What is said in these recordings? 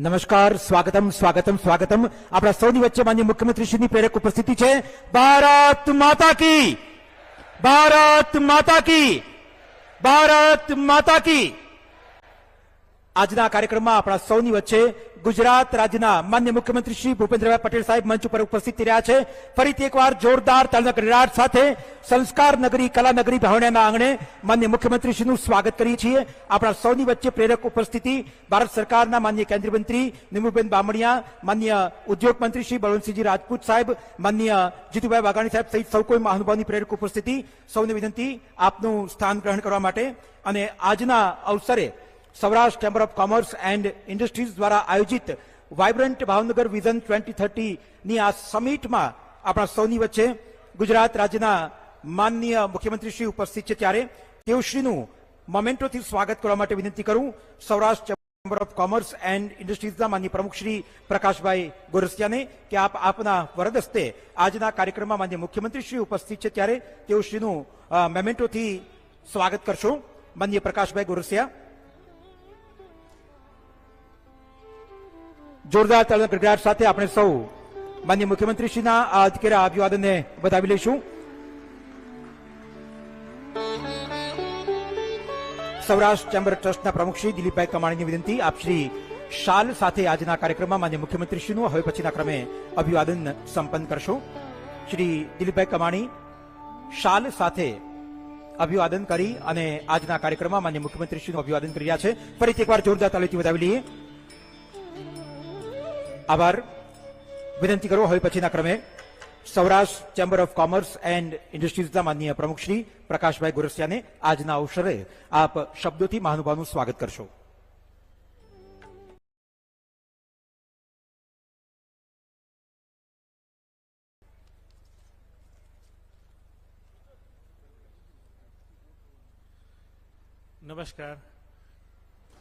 નમસ્કાર, સ્વાગતમ સ્વાગતમ સ્વાગતમ. આપણા સૌની વચ્ચે માન્ય મુખ્યમંત્રીશ્રીની પ્રેરક ઉપસ્થિતિ છે. ભારત માતા કી! ભારત માતા કી! ભારત માતા કી! આજના કાર્યક્રમમાં આપણા સૌની વચ્ચે ગુજરાત રાજ્યના માન્ય મુખ્યમંત્રી શ્રી ભૂપેન્દ્રભાઈ પટેલ સાહેબ મંચ ઉપર ઉપસ્થિત રહ્યા છે. ફરીથી એકવાર જોરદાર તાલના ગડગડાટ સાથે સંસ્કાર નગરી, કલા નગરી ભાવણાના આંગણે માન્ય મુખ્યમંત્રીશ્રીનું સ્વાગત કરીએ છીએ. આપણા સૌની વચ્ચે પ્રેરક ઉપસ્થિતિ ભારત સરકારના માન્ય કેન્દ્રીય મંત્રી નિમુબેન બામણિયા, માન્ય ઉદ્યોગ મંત્રી શ્રી બળવંતસિંહજી રાજપૂત સાહેબ, માન્ય જીતુભાઈ વાઘાણી સાહેબ સહિત સૌ કોઈ મહાનુભાવની પ્રેરક ઉપસ્થિતિ. સૌને વિનંતી આપનું સ્થાન ગ્રહણ કરવા માટે. અને આજના અવસરે Saurashtra Chamber of Commerce and Industries દ્વારા આયોજિત વાઇબ્રન્ટ ભાવનગર વિઝન ટ્વેન્ટી થર્ટીની આ સમિટમાં આપણા સૌની વચ્ચે ગુજરાત રાજ્યના માનનીય મુખ્યમંત્રી શ્રી ઉપસ્થિત છે ત્યારે તેઓશ્રીનું મોમેન્ટોથી સ્વાગત કરવા માટે વિનંતી કરું. Saurashtra Chamber of Commerce and ઇન્ડસ્ટ્રીઝના માન્ય પ્રમુખ શ્રી પ્રકાશભાઈ ગોરસિયાને કે આપ આપના વરદસ્તે આજના કાર્યક્રમમાં માન્ય મુખ્યમંત્રી શ્રી ઉપસ્થિત છે ત્યારે તેઓશ્રીનું મેમેન્ટોથી સ્વાગત કરશો. માન્ય પ્રકાશભાઈ ગોરસિયા જોરદાર તાળીના ગડગડાટ સાથે આપણે સૌ માન્ય મુખ્યમંત્રીશ્રીના આ અધકેરા અભિવાદનને વધાવી લઈશું. સૌરાષ્ટ્ર ચેમ્બર ટ્રસ્ટના પ્રમુખ શ્રી દિલીપભાઈ કમાણીની વિનંતી, આપ શ્રી શાલ સાથે આજના કાર્યક્રમમાં માન્ય મુખ્યમંત્રીશ્રીનું હવે પછીના ક્રમે અભિવાદન સંપન્ન કરશો. શ્રી દિલીપભાઈ કમાણી શાલ સાથે અભિવાદન કરી અને આજના કાર્યક્રમમાં માન્ય મુખ્યમંત્રીશ્રીનું અભિવાદન કરી રહ્યા છે. ફરીથી એકવાર જોરદાર તાલીથી વધાવી લઈએ. આભાર. વિનંતી કરું હવે પછીના ક્રમે. Saurashtra Chamber of Commerce and ઇન્ડસ્ટ્રીઝના માનનીય પ્રમુખ શ્રી પ્રકાશભાઈ ગોરસિયાને આજના અવસરે આપ શબ્દોથી મહાનુભાવનું સ્વાગત કરશો. નમસ્કાર.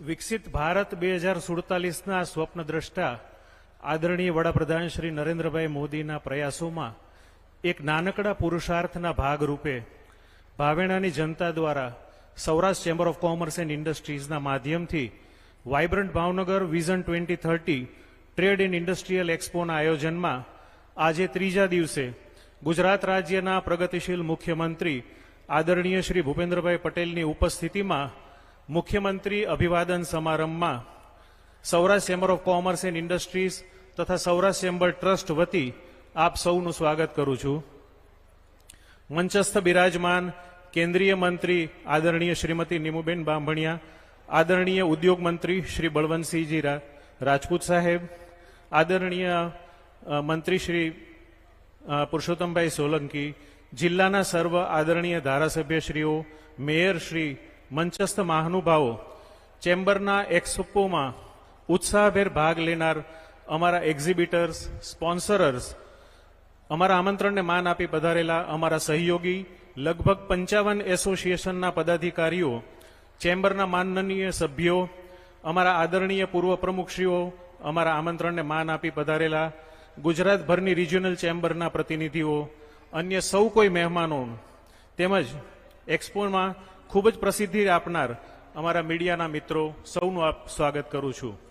વિકસિત ભારત બે હજાર સુડતાલીસના સ્વપ્ન દ્રષ્ટા આદરણીય વડાપ્રધાન શ્રી નરેન્દ્રભાઈ મોદીના પ્રયાસોમાં એક નાનકડા પુરુષાર્થના ભાગરૂપે ભાવેણાની જનતા દ્વારા Saurashtra Chamber of Commerce and ઇન્ડસ્ટ્રીઝના માધ્યમથી Vibrant Bhavnagar Vision twenty thirty trade and industrial એક્સપોના આયોજનમાં આજે ત્રીજા દિવસે ગુજરાત રાજ્યના પ્રગતિશીલ મુખ્યમંત્રી આદરણીય શ્રી ભૂપેન્દ્રભાઈ પટેલની ઉપસ્થિતિમાં મુખ્યમંત્રી અભિવાદન સમારંભમાં Saurashtra Chamber of Commerce and Industries તથા સૌરાષ્ટ્ર ચેમ્બર ટ્રસ્ટ વતી આપ સૌનું સ્વાગત કરું છું. મંચસ્થ બિરાજમાન કેન્દ્રીય મંત્રી આદરણીય શ્રીમતી નિમુબેન બાંભણિયા, આદરણીય ઉદ્યોગ મંત્રી શ્રી બળવંતસિંહજી રાજપૂત સાહેબ, આદરણીય મંત્રી શ્રી પુરુષોત્તમભાઈ સોલંકી, જિલ્લાના સર્વ આદરણીય ધારાસભ્યશ્રીઓ, મેયર શ્રી મંચસ્થ મહાનુભાવો, ચેમ્બરના એક્સપોમાં ઉત્સાહભેર ભાગ લેનાર અમારા એક્ઝિબિટર્સ સ્પોન્સરર્સ અમારા આમંત્રણને માન આપી પધારેલા અમારા સહયોગી, લગભગ પંચાવન એસોસિએશનના પદાધિકારીઓ, ચેમ્બરના માનનીય સભ્યો, અમારા આદરણીય પૂર્વ પ્રમુખશ્રીઓ, અમારા આમંત્રણને માન આપી પધારેલા ગુજરાતભરની રિજિયોનલ ચેમ્બરના પ્રતિનિધિઓ, અન્ય સૌ કોઈ મહેમાનો, તેમજ એક્સપોમાં ખૂબ જ પ્રસિદ્ધિ આપનાર અમારા મીડિયાના મિત્રો, સૌનું આપ સ્વાગત કરું છું.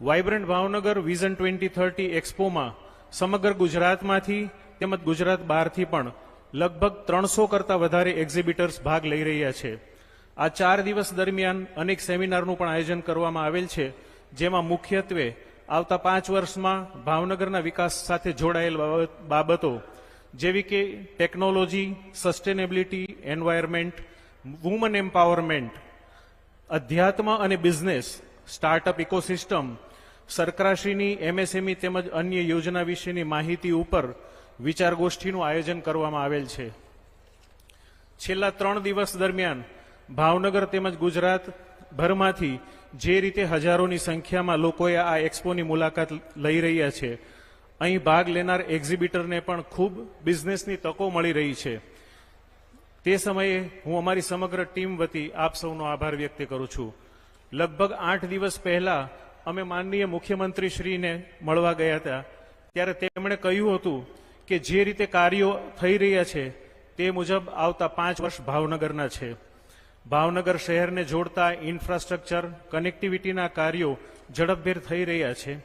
Vibrant Bhavnagar Vision twenty thirty એક્સપોમાં સમગ્ર ગુજરાતમાંથી તેમજ ગુજરાત બહારથી પણ લગભગ ત્રણસો કરતાં વધારે એક્ઝિબિટર્સ ભાગ લઈ રહ્યા છે. આ ચાર દિવસ દરમિયાન અનેક સેમિનારનું પણ આયોજન કરવામાં આવેલ છે, જેમાં મુખ્યત્વે આવતા પાંચ વર્ષમાં ભાવનગરના વિકાસ સાથે જોડાયેલ બાબતો જેવી કે technology sustainability environment woman empowerment અધ્યાત્મ અને બિઝનેસ સ્ટાર્ટઅપ ઇકોસિસ્ટમ સરકારશ્રીની એમએસએમઈ તેમજ અન્ય યોજના વિશેની માહિતી ઉપર વિચાર ગોષ્ઠીનું આયોજન કરવામાં આવેલ છે. છેલ્લા ત્રણ દિવસ દરમિયાન ભાવનગર તેમજ ગુજરાત ભરમાંથી જે રીતે હજારોની સંખ્યામાં લોકોએ આ એક્સપોની મુલાકાત લઈ રહ્યા છે, અહીં ભાગ લેનાર એક્ઝિબિટરને પણ ખૂબ બિઝનેસની તકો મળી રહી છે. તે સમયે હું અમારી સમગ્ર ટીમ વતી આપ સૌનો આભાર વ્યક્ત કરું છું. લગભગ આઠ દિવસ પહેલા અમે માનનીય મુખ્યમંત્રી શ્રીને મળવા ગયા હતા. ત્યારે તેમણે કહ્યું હતું કે જે રીતે કાર્યો થઈ રહ્યા છે, તે મુજબ આવતા પાંચ વર્ષ ભાવનગરના છે. ભાવનગર શહેરને જોડતા ઇન્ફ્રાસ્ટ્રક્ચર, કનેક્ટિવિટીના કાર્યો ઝડપભેર થઈ રહ્યા છે.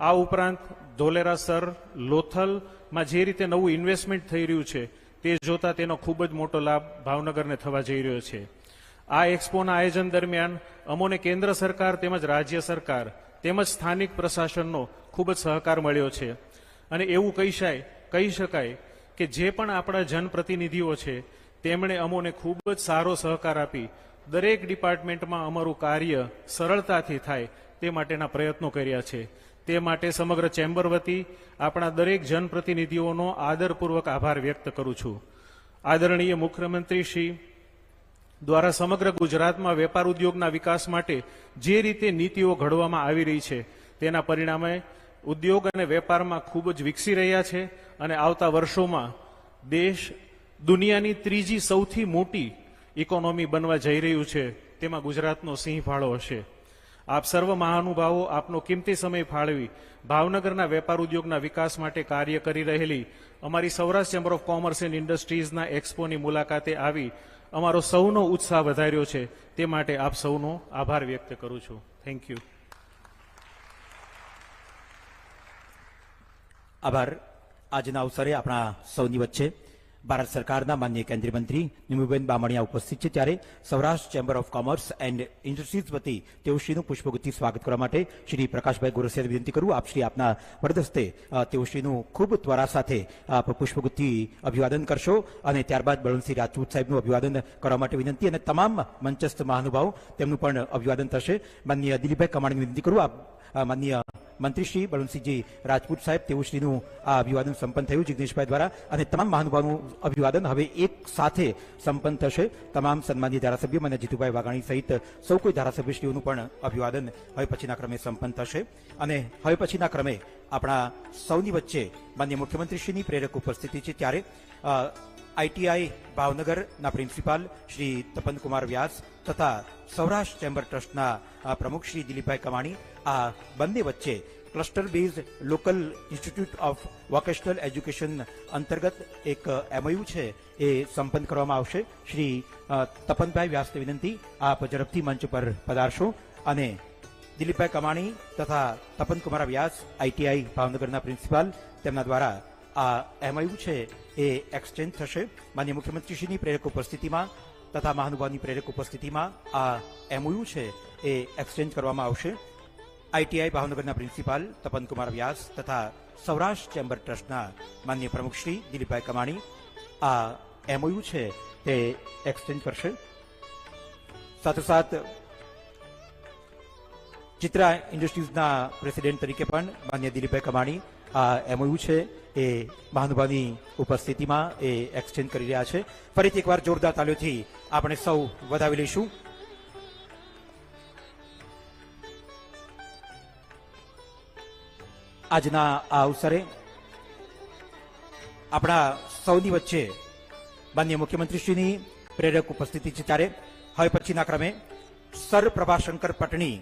આ ઉપરાંત ધોલેરાસર લોથલમાં જે રીતે નવું ઇન્વેસ્ટમેન્ટ થઈ રહ્યું છે, તે જોતા તેનો ખૂબ જ મોટો લાભ ભાવનગરને થવા જઈ રહ્યો છે. આ એક્સપોના આયોજન દરમિયાન અમોને કેન્દ્ર સરકાર તેમજ રાજ્ય સરકાર તેમજ સ્થાનિક પ્રશાસનનો ખૂબ જ સહકાર મળ્યો છે. અને એવું કહી શાય કહી શકાય કે જે પણ આપણા જનપ્રતિનિધિઓ છે, તેમણે અમોને ખૂબ જ સારો સહકાર આપી. દરેક ડિપાર્ટમેન્ટમાં અમારું કાર્ય સરળતાથી થાય તે માટેના પ્રયત્નો કર્યા છે. તે માટે સમગ્ર ચેમ્બર વતી આપણા દરેક જનપ્રતિનિધિઓનો આદરપૂર્વક આભાર વ્યક્ત કરું છું. આદરણીય મુખ્યમંત્રી શ્રી દ્વારા સમગ્ર ગુજરાતમાં વેપાર ઉદ્યોગના વિકાસ માટે જે રીતે નીતિઓ ઘડવામાં આવી રહી છે, તેના પરિણામે ઉદ્યોગ અને વેપારમાં ખૂબ જ વિકસી રહ્યા છે અને આવતા વર્ષોમાં દેશ દુનિયાની ત્રીજી સૌથી મોટી ઇકોનોમી બનવા જઈ રહ્યું છે, તેમાં ગુજરાતનો સિંહ ફાળો હશે. આપ સર્વ મહાનુભાવો આપનો કિંમતી સમય ફાળવી ભાવનગરના વેપાર ઉદ્યોગના વિકાસ માટે કાર્ય કરી રહેલી અમારી Saurashtra Chamber of Commerce and ઇન્ડસ્ટ્રીઝના એક્સપોની મુલાકાતે આવી અમારો સૌનો ઉત્સાહ વધાર્યો છે. તે માટે આપ સૌનો આભાર વ્યક્ત કરું છું. થેન્ક યુ આભાર. આજના અવસરે આપણા સૌની વચ્ચે ભારત સરકારના માન્ય કેન્દ્રીય મંત્રી નિમુબેન બામણિયા ઉપસ્થિત છે. ત્યારે Saurashtra Chamber of Commerce and Industries વતી તેઓશ્રીનું પુષ્પગુચ્છથી સ્વાગત કરવા માટે શ્રી પ્રકાશભાઈ ગોરસિયાને વિનંતી કરું. આપ શ્રી આપના વરદસ્તે તેઓ તેઓશ્રીનું ખૂબ ત્વરા સાથે આપ પુષ્પગુચ્છથી અભિવાદન કરશો અને ત્યારબાદ બળવંતસિંહ રાજપૂત સાહેબનું અભિવાદન કરવા માટે વિનંતી અને તમામ મંચસ્થ મહાનુભાવ તેમનું પણ અભિવાદન થશે. માન્ય દિલીપભાઈ કમાણીની વિનંતી કરું. આપ માનનીય મંત્રી શ્રી બળવંતસિંહજી રાજપૂત સાહેબ તેઓશ્રીનું આ અભિવાદન સંપન્ન થયું જિગ્નેશભાઈ દ્વારા અને તમામ મહાનુભાવનું અભિવાદન હવે એક સાથે સંપન્ન થશે. તમામ સન્માનીય ધારાસભ્યો અને જીતુભાઈ વાઘાણી સહિત સૌ કોઈ ધારાસભ્યશ્રીઓનું પણ અભિવાદન હવે પછીના ક્રમે સંપન્ન થશે. અને હવે પછીના ક્રમે આપણા સૌની વચ્ચે માન્ય મુખ્યમંત્રીશ્રીની પ્રેરક ઉપસ્થિતિ છે ત્યારે આઈટીઆઈ ભાવનગરના પ્રિન્સિપાલ શ્રી તપનકુમાર વ્યાસ તથા સૌરાષ્ટ્ર ચેમ્બર ટ્રસ્ટના પ્રમુખ શ્રી દિલીપભાઈ કમાણી, આ બંને વચ્ચે cluster base local institute of vocational education અંતર્ગત એક એમઓયુ છે એ સંપન્ન કરવામાં આવશે. શ્રી તપનભાઈ વ્યાસને વિનંતી આપ ઝડપથી મંચ પર પધારશો અને દિલીપભાઈ કમાણી તથા તપનકુમાર વ્યાસ આઈટીઆઈ ભાવનગરના પ્રિન્સિપાલ, તેમના દ્વારા આ એમઆઈયુ છે એ એક્સચેન્જ થશે. માન્ય મુખ્યમંત્રીશ્રીની પ્રેરક ઉપસ્થિતિમાં તથા મહાનુભાવની પ્રેરક ઉપસ્થિતિમાં આ એમઓયુ છે એ એક્સચેન્જ કરવામાં આવશે. આઈટીઆઈ ભાવનગરના પ્રિન્સિપાલ તપનકુમાર વ્યાસ તથા સૌરાષ્ટ્ર ચેમ્બર ટ્રસ્ટના માન્ય પ્રમુખ શ્રી દિલીપભાઈ કમાણી આ એમઓયુ છે તે એક્સચેન્જ કરશે. સાથોસાથ ચિત્રા ઇન્ડસ્ટ્રીઝના પ્રેસિડેન્ટ તરીકે પણ માન્ય દિલીપભાઈ કમાણી આ એમઓયુ છે. એ મહાનુભાવની ઉપસ્થિતિમાં એ એક્સચેન્જ કરી રહ્યા છે. ફરીથી એકવાર જોરદાર તાલીઓથી આપણે સૌ વધાવી લઈશું. આજના આ અવસરે આપણા સૌની વચ્ચે માન્ય મુખ્યમંત્રીશ્રીની પ્રેરક ઉપસ્થિતિ છે ત્યારે. હવે પછીના ક્રમે Sir Prabhashankar Pattani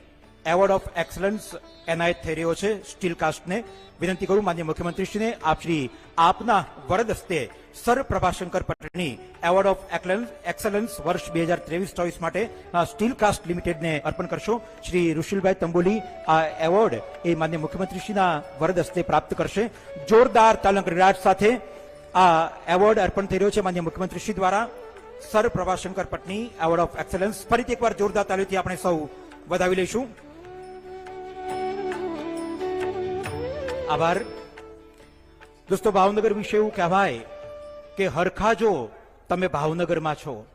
Award of Excellence એનાયત થઈ રહ્યો છે સ્ટીલ કાસ્ટને વિનંતી કરું માન્ય મુખ્યમંત્રીશ્રીને, આપ શ્રી આપના વરદ હસ્તે સર પ્રભાશંકર પટેલની એવોર્ડ ઓફ એક્સલન્સ વર્ષ બે હજાર ત્રેવીસ ચોવીસ માટે સ્ટીલ કાસ્ટ લિમિટેડને અર્પણ કરશો. શ્રી ઋષિલભાઈ તંબોલી આ એવોર્ડ એ માન્ય મુખ્યમંત્રીશ્રીના વરદ હસ્તે પ્રાપ્ત કરશે. જોરદાર તાલંક વિરાટ સાથે આ એવોર્ડ અર્પણ થઈ રહ્યો છે માન્ય મુખ્યમંત્રીશ્રી દ્વારા. Sir Prabhashankar Pattani Award of Excellence ફરીથી એકવાર જોરદાર તાલીઓથી આપણે સૌ વધાવી લઈશું. આભાર. દોસ્તો, ભાવનગર વિશે એવું કહેવાય કે હરખાજો તમે ભાવનગરમાં છો.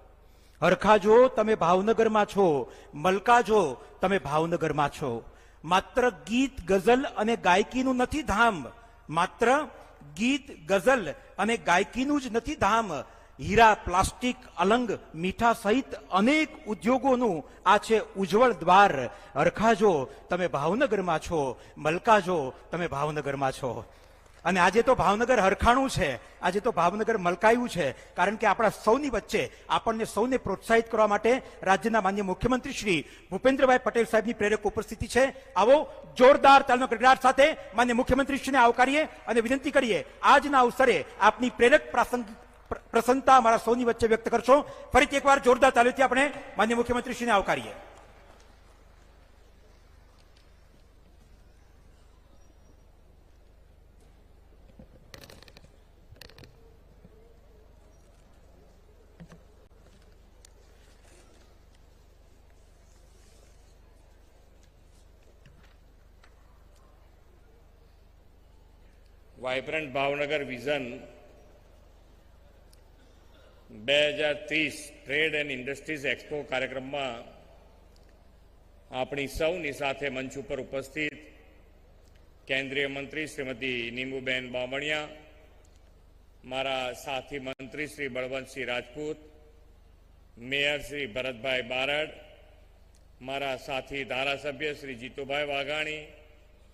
હરખાજો તમે ભાવનગરમાં છો. મલકાજો તમે ભાવનગરમાં છો. માત્ર ગીત, ગઝલ અને ગાયકીનું નથી ધામ. માત્ર ગીત, ગઝલ અને ગાયકીનું જ નથી ધામ. હીરા, પ્લાસ્ટિક, અલંગ, મીઠા સહિત અનેક ઉદ્યોગોનું આ છે ઉજ્જવળ દ્વાર. હરખાજો, તમે ભાવનગરમાં છો. મલકાજો, તમે ભાવનગરમાં છો. અને આજે તો ભાવનગર હરખાણું છે. આજે તો ભાવનગર મલકાયું છે. કારણ કે આપણા સૌની વચ્ચે આપણને સૌને પ્રોત્સાહિત કરવા માટે રાજ્યના માન્ય મુખ્યમંત્રી શ્રી ભૂપેન્દ્રભાઈ પટેલ સાહેબની પ્રેરક ઉપસ્થિતિ છે. આવો જોરદાર તાલનો ગડગડાટ સાથે માન્ય મુખ્યમંત્રીશ્રીને આવકારીએ અને વિનંતી કરીએ. આજના અવસરે આપની પ્રેરક પ્રાસંગિક પ્ર- પ્રસન્નતા અમારા સૌની વચ્ચે વ્યક્ત કરશો. ફરીથી એકવાર જોરદાર તાલીમથી આપણે માન્ય મુખ્યમંત્રીશ્રીને આવકારીએ. વાઇબ્રન્ટ ભાવનગર વિઝન બે હજાર ત્રીસ ટ્રેડ એન્ડ ઇન્ડસ્ટ્રીઝ એક્સપો કાર્યક્રમમાં આપણી સૌની સાથે મંચ ઉપર ઉપસ્થિત કેન્દ્રીય મંત્રી શ્રીમતી નીમુબેન બામણિયા, મારા સાથી મંત્રી શ્રી બળવંતસિંહ રાજપૂત, મેયર શ્રી ભરતભાઈ બારડ, મારા સાથી ધારાસભ્ય શ્રી જીતુભાઈ વાઘાણી,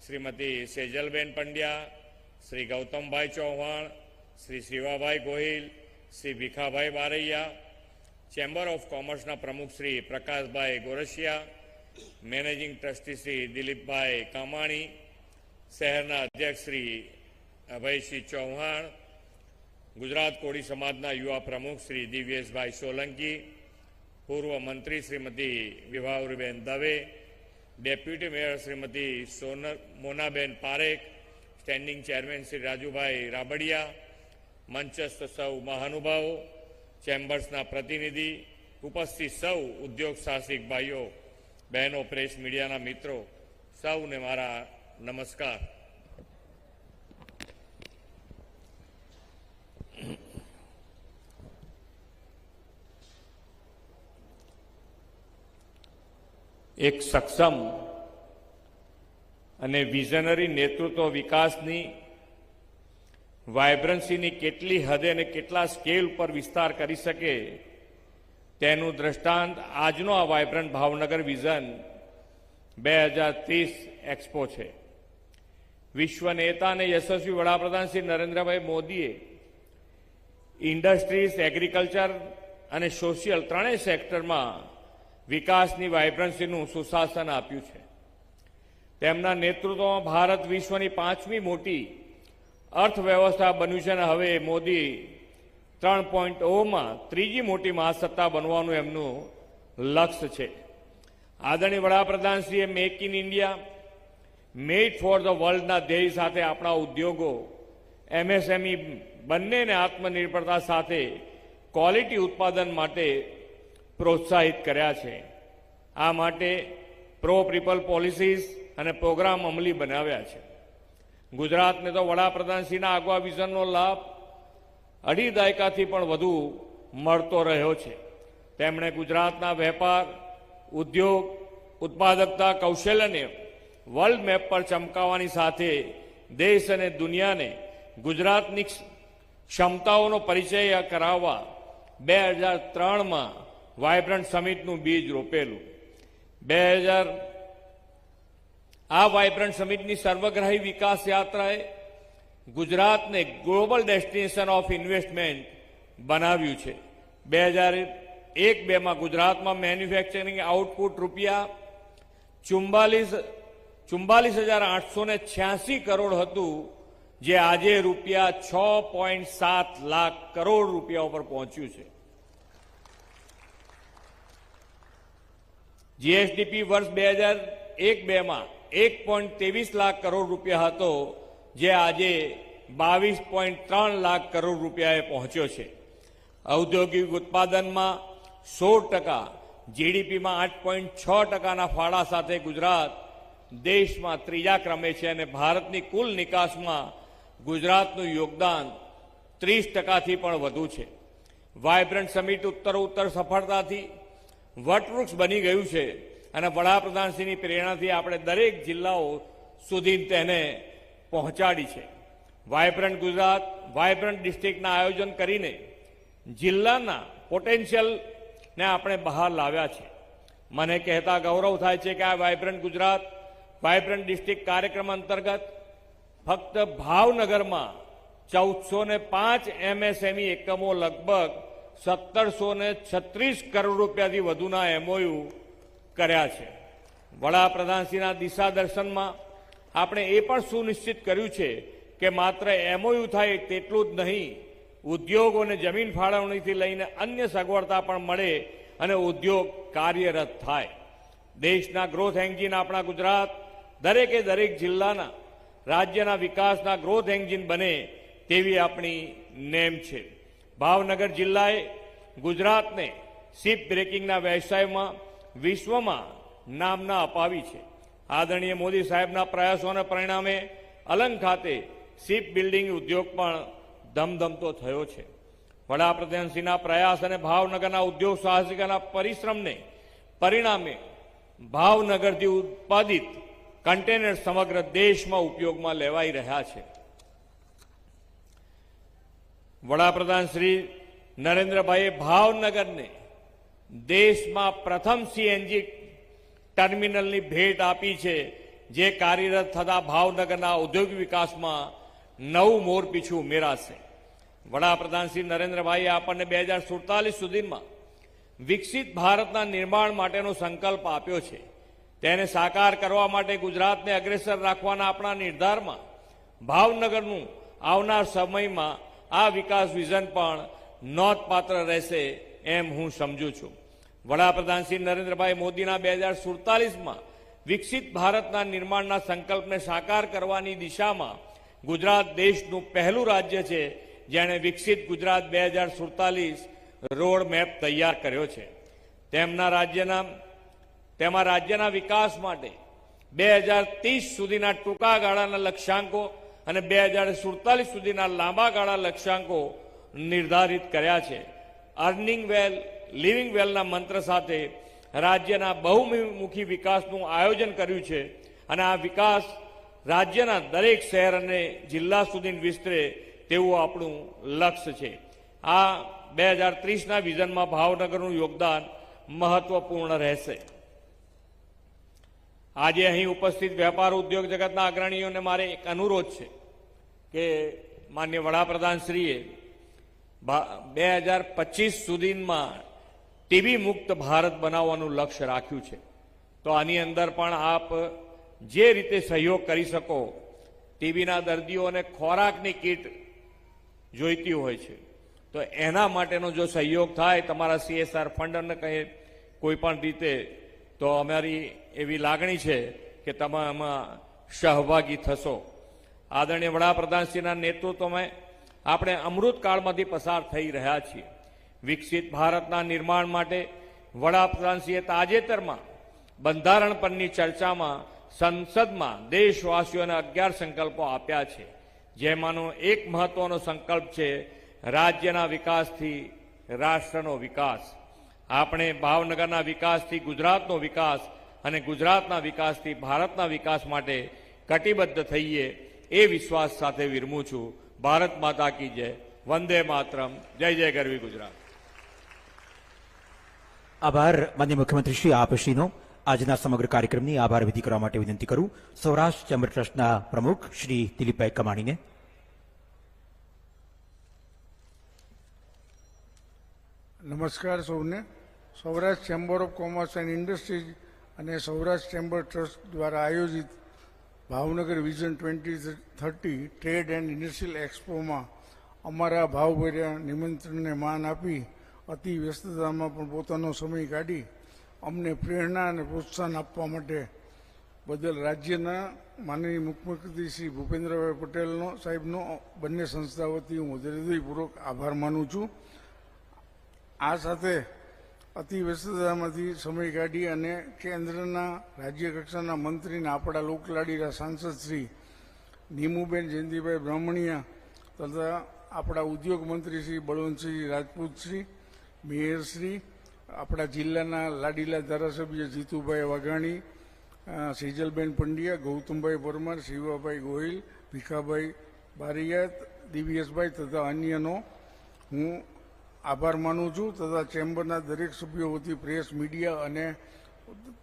શ્રીમતી સેજલબેન પંડ્યા, શ્રી ગૌતમભાઈ ચૌહાણ, શ્રી શિવાભાઈ ગોહિલ શ્રી ભીખાભાઈ બારૈયા ચેમ્બર ઓફ કોમર્સના પ્રમુખ શ્રી પ્રકાશભાઈ ગોરસિયા મેનેજિંગ ટ્રસ્ટી શ્રી દિલીપભાઈ કામાણી, શહેરના અધ્યક્ષ શ્રી અભયસિંહ ચૌહાણ, ગુજરાત કોળી સમાજના યુવા પ્રમુખ શ્રી દિવ્યેશભાઈ સોલંકી, પૂર્વ મંત્રી શ્રીમતી વિભાવરીબેન દવે, ડેપ્યુટી મેયર શ્રીમતી સોન મોનાબેન પારેખ, સ્ટેન્ડિંગ ચેરમેન શ્રી રાજુભાઈ રાબડિયા મંચસ્થ સૌ મહાનુભાવો, ચેમ્બર્સના પ્રતિનિધિ, ઉપસ્થિત સૌ ઉદ્યોગ સાહસિક ભાઈઓ, બહેનો, પ્રેસ મીડિયાના મિત્રો, સૌને મારા નમસ્કાર. એક સક્ષમ અને વિઝનરી નેતૃત્વ વિકાસની વાયબ્રન્સીની કેટલી હદે અને કેટલા સ્કેલ પર વિસ્તાર કરી શકે, તેનું દ્રષ્ટાંત આજનો આ વાયબ્રન્ટ ભાવનગર વિઝન બે હજાર ત્રીસ એક્સપો છે. વિશ્વ નેતા અને યશસ્વી વડાપ્રધાન શ્રી નરેન્દ્રભાઈ મોદીએ ઇન્ડસ્ટ્રીઝ, એગ્રીકલ્ચર અને સોશિયલ ત્રણેય સેક્ટરમાં વિકાસની વાયબ્રન્સીનું સુશાસન આપ્યું છે. તેમના નેતૃત્વમાં ભારત વિશ્વની પાંચમી મોટી અર્થવ્યવસ્થા બન્યું છે અને હવે મોદી ત્રણ પોઈન્ટ ઓમાં ત્રીજી મોટી મહાસત્તા બનવાનું એમનું લક્ષ્ય છે. આદરણીય વડાપ્રધાનશ્રીએ make in India made for the વર્લ્ડના ધ્યેય સાથે આપણા ઉદ્યોગો એમએસએમઈ બંનેને આત્મનિર્ભરતા સાથે ક્વોલિટી ઉત્પાદન માટે પ્રોત્સાહિત કર્યા છે. આ માટે પ્રો પીપલ પોલિસીસ અને પ્રોગ્રામ અમલી બનાવ્યા છે. ગુજરાતને તો વડાપ્રધાનશ્રીના આગવા વિઝનનો લાભ અઢી દાયકાથી પણ વધુ મળતો રહ્યો છે. તેમણે ગુજરાતના વેપાર, ઉદ્યોગ, ઉત્પાદકતા, કૌશલ્યને વર્લ્ડ મેપ પર ચમકાવવાની સાથે દેશ અને દુનિયાને ગુજરાતની ક્ષમતાઓનો પરિચય કરાવવા બે હજાર ત્રણમાં વાયબ્રન્ટ સમિટનું બીજ રોપેલું. બે હજાર આ વાયબ્રન્ટ સમિટની સર્વગ્રાહી વિકાસ યાત્રાએ ગુજરાતને ગ્લોબલ ડેસ્ટિનેશન ઓફ ઇન્વેસ્ટમેન્ટ બનાવ્યું છે. બે હજાર એક બેમાં ગુજરાતમાં મેન્યુફેક્ચરિંગ આઉટપુટ રૂપિયા ચુમ્બાલીસ ચુમ્બાલીસ હજાર આઠસો ને છ્યાસી કરોડ હતું, જે આજે રૂપિયા છ પોઈન્ટ સાત લાખ કરોડ રૂપિયા ઉપર પહોંચ્યું છે. જીએસડીપી વર્ષ બે હજાર એક બેમાં એક પોઈન્ટ ત્રેવીસ લાખ કરોડ રૂપિયા હતો, જે આજે બાવીસ પોઈન્ટ ત્રણ લાખ કરોડ રૂપિયાએ પહોંચ્યો છે. ઔદ્યોગિક ઉત્પાદનમાં સોળ ટકા, જીડીપીમાં આઠ પોઈન્ટ છ ટકાના ફાળા સાથે ગુજરાત દેશમાં ત્રીજા ક્રમે છે અને ભારતની કુલ નિકાસમાં ગુજરાતનું યોગદાન ત્રીસ ટકાથી પણ વધુ છે. વાયબ્રન્ટ સમિટ ઉત્તર ઉત્તર સફળતાથી વટવૃક્ષ બની ગયું છે. અને વડાપ્રધાનશ્રીની પ્રેરણાથી આપણે દરેક જિલ્લાઓ સુધી તેને પહોંચાડી છે. વાયબ્રન્ટ ગુજરાત વાયબ્રન્ટ ડિસ્ટ્રિક્ટના આયોજન કરીને જિલ્લાના પોટેન્શિયલને આપણે બહાર લાવ્યા છે. મને કહેતા ગૌરવ થાય છે કે આ વાયબ્રન્ટ ગુજરાત વાયબ્રન્ટ ડિસ્ટ્રિક્ટ કાર્યક્રમ અંતર્ગત ફક્ત ભાવનગરમાં ચૌદસો ને પાંચ એમએસએમઈ એકમો લગભગ સત્તરસો ને છત્રીસ કરોડ રૂપિયાથી વધુના એમઓયુ કર્યા છે. વડાપ્રધાનશ્રીના દિશા દર્શનમાં આપણે એ પણ સુનિશ્ચિત કર્યું છે કે માત્ર એમઓયુ થાય તેટલું જ નહીં ઉદ્યોગોને જમીન ફાળવણીથી લઈને અન્ય સગવડતા પણ મળે અને ઉદ્યોગ કાર્યરત થાય. દેશના ગ્રોથ એન્જિન આપણા ગુજરાત, દરેકે દરેક જિલ્લાના, રાજ્યના વિકાસના ગ્રોથ એન્જિન બને તેવી આપણી નેમ છે. ભાવનગર જિલ્લાએ ગુજરાતને સીપ બ્રેકિંગના વ્યવસાયમાં વિશ્વમાં નામના અપાવી છે. આદરણીય મોદી સાહેબના પ્રયાસોના પરિણામે અલંગ ખાતે શિપ બિલ્ડિંગ ઉદ્યોગ પણ ધમધમતો થયો છે. વડાપ્રધાનશ્રીના પ્રયાસ અને ભાવનગરના ઉદ્યોગ સાહસિકોના પરિશ્રમને પરિણામે ભાવનગરથી ઉત્પાદિત કન્ટેનર સમગ્ર દેશમાં ઉપયોગમાં લેવાઈ રહ્યા છે. વડાપ્રધાન શ્રી નરેન્દ્રભાઈએ ભાવનગરને દેશમાં પ્રથમ સીએનજી ટર્મિનલની ભેટ આપી છે, જે કાર્યરત થતા ભાવનગરના ઔદ્યોગિક વિકાસમાં નવું મોર પીછું ઉમેરાશે વડાપ્રધાન શ્રી નરેન્દ્રભાઈએ આપણને બે હજાર સુડતાલીસ સુધીમાં વિકસિત ભારતના નિર્માણ માટેનો સંકલ્પ આપ્યો છે. તેને સાકાર કરવા માટે ગુજરાતને અગ્રેસર રાખવાના આપણા નિર્ધારમાં ભાવનગરનું આવનાર સમયમાં આ વિકાસ વિઝન પણ નોંધપાત્ર રહેશે એમ હું સમજુ છું. વડાપ્રધાન શ્રી નરેન્દ્રભાઈ મોદીના બે હજાર સુડતાલીસમાં વિકસિત ભારતના નિર્માણના સંકલ્પને સાકાર કરવાની દિશામાં ગુજરાત દેશનું પહેલું રાજ્ય છે, જેણે વિકસિત ગુજરાત બે હજાર સુડતાલીસ રોડ મેપ તૈયાર કર્યો છે. તેમના રાજ્યના, તેમાં રાજ્યના વિકાસ માટે બે હજાર ત્રીસ સુધીના ટૂંકા ગાળાના લક્ષ્યાંકો અને બે હજાર સુડતાલીસ સુધીના લાંબા ગાળા લક્ષ્યાંકો નિર્ધારિત કર્યા છે. અર્નિંગ વેલ લિવિંગ વેલના મંત્ર સાથે રાજ્યના બહુમુખી વિકાસનું આયોજન કર્યું છે. અને આ વિકાસ રાજ્યના દરેક શહેર અને જિલ્લા સુધી વિસ્તરે તેવું આપણું લક્ષ્ય છે. આ બે હજાર ત્રીસના વિઝનમાં ભાવનગરનું યોગદાન મહત્વપૂર્ણ રહેશે. આજે અહીં ઉપસ્થિત વેપાર ઉદ્યોગ જગતના અગ્રણીઓને મારે એક અનુરોધ છે કે માન્ય વડાપ્રધાનશ્રીએ બે હજાર પચીસ સુધીમાં ટીબી મુક્ત ભારત બનાવવાનું લક્ષ્ય રાખ્યું છે. તો આની અંદર પણ આપ જે રીતે સહયોગ કરી શકો, ટીબીના દર્દીઓને ખોરાકની કીટ જોઈતી હોય છે. તો એના માટેનો જો સહયોગ થાય, તમારા સીએસઆર ફંડને કહે કંઈ પણ રીતે, તો અમારી એવી લાગણી છે કે તમે આમાં સહભાગી થશો. આદરણીય વડાપ્રધાનશ્રીના નેતૃત્વમાં આપણે અમૃતકાળમાંથી પસાર થઈ રહ્યા છીએ. વિકસિત ભારતના નિર્માણ માટે વડાપ્રધાનશ્રીએ તાજેતરમાં બંધારણ પરની ચર્ચામાં સંસદમાં દેશવાસીઓને અગિયાર સંકલ્પો આપ્યા છે. જેમાંનો એક મહત્વનો સંકલ્પ છે રાજ્યના વિકાસથી રાષ્ટ્રનો વિકાસ. આપણે ભાવનગરના વિકાસથી ગુજરાતનો વિકાસ અને ગુજરાતના વિકાસથી ભારતના વિકાસ માટે કટિબદ્ધ થઈએ એ વિશ્વાસ સાથે વિરમું છું. ભારત માતા કી જય. વંદે માતરમ. જય જય ગરવી ગુજરાત. આભાર. માન્ય મુખ્યમંત્રી શ્રી આપશ્રીનો આજના સમગ્ર કાર્યક્રમની આભાર વિધિ કરવા માટે વિનંતી કરું. સૌરાષ્ટ્ર ચેમ્બર ટ્રસ્ટના પ્રમુખ શ્રી દિલીપભાઈ કમાણીને. નમસ્કાર સૌને. Saurashtra Chamber of Commerce and Industries અને સૌરાષ્ટ્ર ચેમ્બર ટ્રસ્ટ દ્વારા આયોજિત Bhavnagar Vision twenty thirty trade and industrial એક્સપોમાં અમારા ભાવભર્યા નિમંત્રણને માન આપી અતિ વ્યસ્તતામાં પણ પોતાનો સમય કાઢી અમને પ્રેરણા અને પ્રોત્સાહન આપવા માટે બદલ રાજ્યના માનનીય મુખ્યમંત્રી શ્રી ભૂપેન્દ્રભાઈ પટેલનો સાહેબનો બંને સંસ્થા વતી હું હૃદયપૂર્વક આભાર માનું છું. આ સાથે અતિ વ્યસ્તતામાંથી સમય કાઢી અને કેન્દ્રના રાજ્ય કક્ષાના મંત્રીને આપણા લોકલાડીના સાંસદ શ્રી નીમુબેન જયંતિભાઈ બ્રાહ્મણિયા તથા આપણા ઉદ્યોગ મંત્રી શ્રી બળવંતસિંહ રાજપૂત શ્રી, મેયર આપણા જિલ્લાના લાડીલા ધારાસભ્ય જીતુભાઈ વાઘાણી સેજલબેન પંડ્યા, ગૌતમભાઈ પરમાર, શિવાભાઈ ગોહિલ, ભીખાભાઈ બારિયાત દિવ્યેશભાઈ તથા અન્યનો હું આભાર માનું છું તથા ચેમ્બરના દરેક સભ્યો વતી પ્રેસ, મીડિયા અને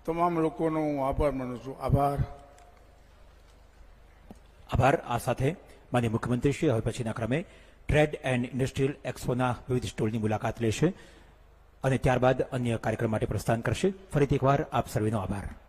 તમામ લોકોનો હું આભાર માનું છું. આભાર. આભાર. આ સાથે માન્ય મુખ્યમંત્રી શ્રી હવે પછીના ક્રમે ટ્રેડ એન્ડ ઇન્ડસ્ટ્રીયલ એક્સપોના વિવિધ સ્ટોલની મુલાકાત લેશે અને ત્યારબાદ અન્ય કાર્યક્રમ માટે પ્રસ્થાન કરશે. ફરીથી એકવાર આપ સર્વેનો આભાર.